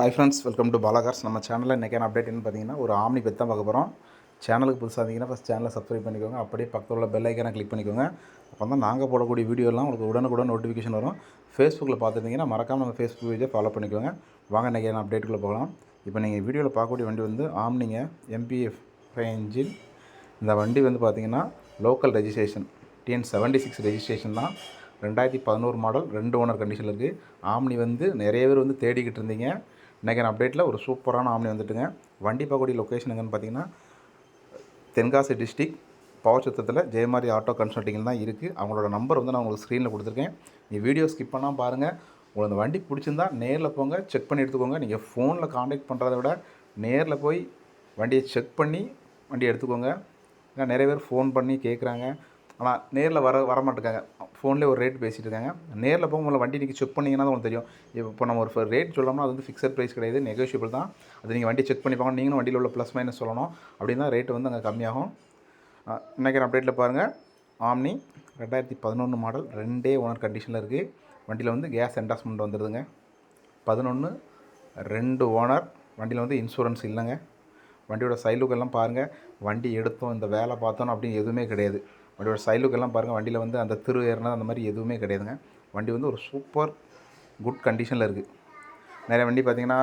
Hi friends welcome to Bala Cars நம்ம சேனலில் இன்றைக்கான அப்டேட் என்ன பார்த்தீங்கன்னா ஒரு ஆம்னி பற்றி தான் பார்க்க போகிறோம் சேனலுக்கு புதுசாக இருந்தீங்கன்னா ஃபஸ்ட் சேனலை சப்ஸ்கிரைப் பண்ணிக்கோங்க. அப்படியே பக்கத்தில் உள்ள பெல் ஐக்கனை கிளிக் பண்ணிக்கோங்க. அப்போ தான் நாங்கள் போடக்கூடிய வீடியோலாம் உங்களுக்கு உடனுக்குடன் நோட்டிஃபிகேஷன் வரும். ஃபேஸ்புக்கில் பார்த்துருந்தீங்கன்னா மறக்காமல் நம்ம ஃபேஸ்புக் பேஜை ஃபாலோ பண்ணிக்கோங்க. வாங்க இன்றைக்கான அப்டேட்டுக்குள்ளே போகலாம். இப்போ நீங்கள் வீடியோவில் பார்க்கக்கூடிய வண்டி வந்து ஆம்னிங்க எம்பிஎஃப் ஃபைவ் இன்ஜின் இந்த வண்டி வந்து பார்த்தீங்கன்னா local registration TN seventy six registration தான். ரெண்டாயிரத்தி பதினோரு மாடல் ரெண்டு ஓனர் கண்டிஷனில் இருக்குது ஆம்னி வந்து நிறைய பேர் வந்து தேடிக்கிட்டு இருந்தீங்க. இன்றைக்கி அப்டேட்டில் ஒரு சூப்பரான ஆம்னி வந்துட்டுங்க. வண்டி பார்க்கக்கூடிய லொக்கேஷன் எங்கன்னு பார்த்தீங்கன்னா தென்காசி டிஸ்ட்ரிக் பவச்சத்தத்தில் ஜெயமாரி ஆட்டோ கன்சல்ட்டிங் தான் இருக்குது அவங்களோட நம்பர் வந்து நான் உங்களுக்கு ஸ்க்ரீனில் கொடுத்துருக்கேன். நீ வீடியோ ஸ்கிப் பண்ணால் பாருங்கள் உங்களுக்கு அந்த வண்டி பிடிச்சிருந்தா நேரில் போங்க செக் பண்ணி எடுத்துக்கோங்க. நீங்கள் ஃபோனில் காண்டாக்ட் பண்ணுறத விட நேரில் போய் வண்டியை செக் பண்ணி வண்டி எடுத்துக்கோங்க. ஏன்னா நிறைய பேர் ஃபோன் பண்ணி கேட்குறாங்க ஆனால் நேரில் வர வர மாட்டேங்காங்க ஃபோன்லேயே ஒரு ரேட் பேசிகிட்டு இருக்காங்க நேரில் போக உங்களை வண்டி நீங்கள் செக் பண்ணிங்கன்னா தான் உங்களுக்கு தெரியும். இப்போ நம்ம ஒரு ரேட் சொல்லாமல் அது வந்து ஃபிக்ஸட் ப்ரைஸ் கிடையாது. நெகோஷியபிள் தான். அது நீங்கள் வண்டி செக் பண்ணி பார்க்கணும். நீங்களும் வண்டியில் உள்ள ப்ளஸ் மைனஸ் சொல்லணும். அப்படின்னா ரேட்டு வந்து அங்கே கம்மியாகும். இன்றைக்கி அப்டேட்டில் பாருங்கள் ஆம்னி ரெண்டாயிரத்தி பதினொன்று மாடல் ரெண்டே ஓனர் கண்டிஷனில் இருக்குது வண்டியில் வந்து கேஸ் என்டாஸ்மெண்ட் வந்துடுதுங்க பதினொன்று ரெண்டு ஓனர் வண்டியில் வந்து இன்சூரன்ஸ் இல்லைங்க. வண்டியோட சைலுக்கெல்லாம் பாருங்கள் வண்டி எடுத்தோம் இந்த வேலை பார்த்தோம் அப்படின்னு எதுவுமே கிடையாது. வண்டியோட சைலுக்கெல்லாம் பாருங்கள் வண்டியில் வந்து அந்த திரு ஏறினா அந்த மாதிரி எதுவுமே கிடையாதுங்க. வண்டி வந்து ஒரு சூப்பர் குட் கண்டிஷனில் இருக்குது நிறைய வண்டி பார்த்திங்கன்னா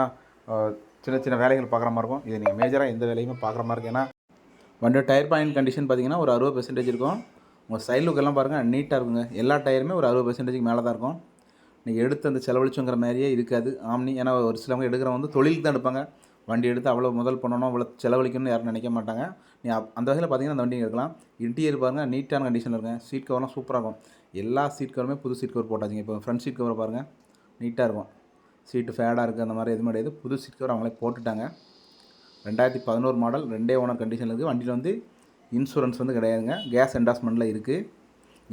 சின்ன சின்ன வேலைகள் பார்க்குற மாதிரி இருக்கும். இது நீங்கள் மேஜராக எந்த வேலையுமே பார்க்குற மாதிரி இருக்கு ஏன்னா வண்டியோட டயர் பாயிண்ட் கண்டிஷன் பார்த்தீங்கன்னா ஒரு அறுபது பெர்சன்டேஜ் இருக்கும். உங்கள் சைட் லுக்கெல்லாம் பாருங்கள் நீட்டாக இருக்குங்க. எல்லா டயருமே ஒரு அறுபது பெர்சன்டேஜ்க்கு மேலே தான் இருக்கும். நீங்கள் எடுத்து அந்த செலவழிச்சுங்கிற மாதிரியே இருக்காது. ஆம்னி ஏன்னா ஒரு சிலவங்க எடுக்கிறவங்க வந்து தொழிலுக்கு தான் எடுப்பாங்க. வண்டி எடுத்து அவ்வளோ முதல் பண்ணணும் அவ்வளோ செலவழிக்கணும்னு யாரும் நினைக்க மாட்டாங்க. நீ அந்த வகையில் பார்த்தீங்கன்னா அந்த வண்டி எடுக்கலாம் இன்டீரியர் பாருங்கள் நீட்டான கண்டிஷனில் இருக்கும். சீட் கவர்லாம் சூப்பராக இருக்கும். எல்லா சீட் கவருமே புது சீட் கவர் போட்டாச்சுங்க. இப்போ ஃப்ரண்ட் சீட் கவர் பாருங்கள் நீட்டாக இருக்கும். சீட்டு ஃபேடாக இருக்குது அந்த மாதிரி எதுவுமே கிடையாது புது சீட் கவர் அவங்களே போட்டுட்டாங்க. ரெண்டாயிரத்தி பதினோரு மாடல் ரெண்டே ஓனர் கண்டிஷனில் இருக்குது வண்டியில் வந்து இன்சூரன்ஸ் வந்து கிடையாதுங்க. கேஸ் என்டாஸ்மெண்ட்டில் இருக்குது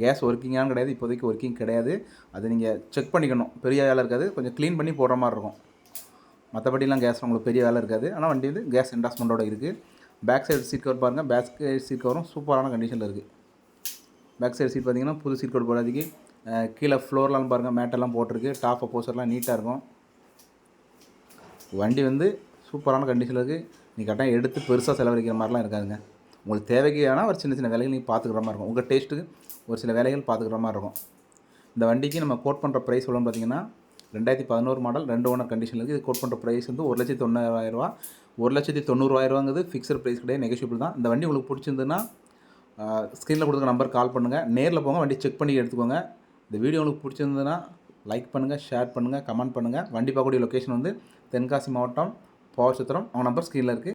கேஸ் ஒர்க்கிங்கானு கிடையாது. இப்போதைக்கு ஒர்க்கிங் கிடையாது. அது நீங்கள் செக் பண்ணிக்கணும். பெரிய வேலை இருக்காது. கொஞ்சம் க்ளீன் பண்ணி போடுற மாதிரி இருக்கும். மற்றபடிலாம் கேஸ் உங்களுக்கு பெரிய வேலை இருக்காது. ஆனால் வண்டி வந்து கேஸ் என்டாஸ்மெண்ட்டோட இருக்குது பேக் சைடு சீட் கவர் பாருங்கள் பேக் சைடு சீட் கவரும் சூப்பரான கண்டிஷனில் இருக்குது பேக் சைடு சீட் பார்த்தீங்கன்னா புது சீட் கவர் போடாதீங்க. கீழே ஃப்ளோர்லாம் பாருங்கள் மேட்டெல்லாம் போட்டிருக்கு. டாப் அப்போசர்லாம் நீட்டாக இருக்கும். வண்டி வந்து சூப்பரான கண்டிஷனில் இருக்குது நீ கரெக்டாக எடுத்து பெருசாக செலவழிக்கிற மாதிரிலாம் இருக்காதுங்க. உங்களுக்கு தேவைக்கு வேணால் ஒரு சின்ன சின்ன வேலைகள் நீங்கள் பார்த்துக்கிற மாதிரி இருக்கும். உங்கள் டேஸ்ட்டுக்கு ஒரு சில வேலைகள் பார்த்துக்கிற மாதிரி இருக்கும். இந்த வண்டிக்கு நம்ம கோட் பண்ணுற ப்ரைஸ் எவ்வளோன்னு பார்த்தீங்கன்னா ரெண்டாயிரத்தி பதினோரு மாடல் ரெண்டு ஓனர் கண்டிஷனில் இருக்குது இது கோட் பண்ணுற ப்ரைஸ் வந்து ஒரு லட்சத்தி தொண்ணூறாயிரரூவா ஒரு லட்சத்தி தொண்ணூறுவாயிரவாங்கிறது ஃபிக்ஸட் ப்ரைஸ் கிடையாது நெகோஷியபிள் தான். இந்த வண்டி உங்களுக்கு பிடிச்சிருந்துன்னா ஸ்க்ரீனில் கொடுக்குற நம்பர் கால் பண்ணுங்கள் நேரில் போங்க வண்டி செக் பண்ணி எடுத்துக்கோங்க. இந்த வீடியோ உங்களுக்கு பிடிச்சிருந்ததுன்னா லைக் பண்ணுங்கள் ஷேர் பண்ணுங்கள் கமெண்ட் பண்ணுங்கள் வண்டி பார்க்கக்கூடிய லொக்கேஷன் வந்து தென்காசி மாவட்டம் பவர் சத்திரம் அவங்க நம்பர் ஸ்க்ரீனில் இருக்குது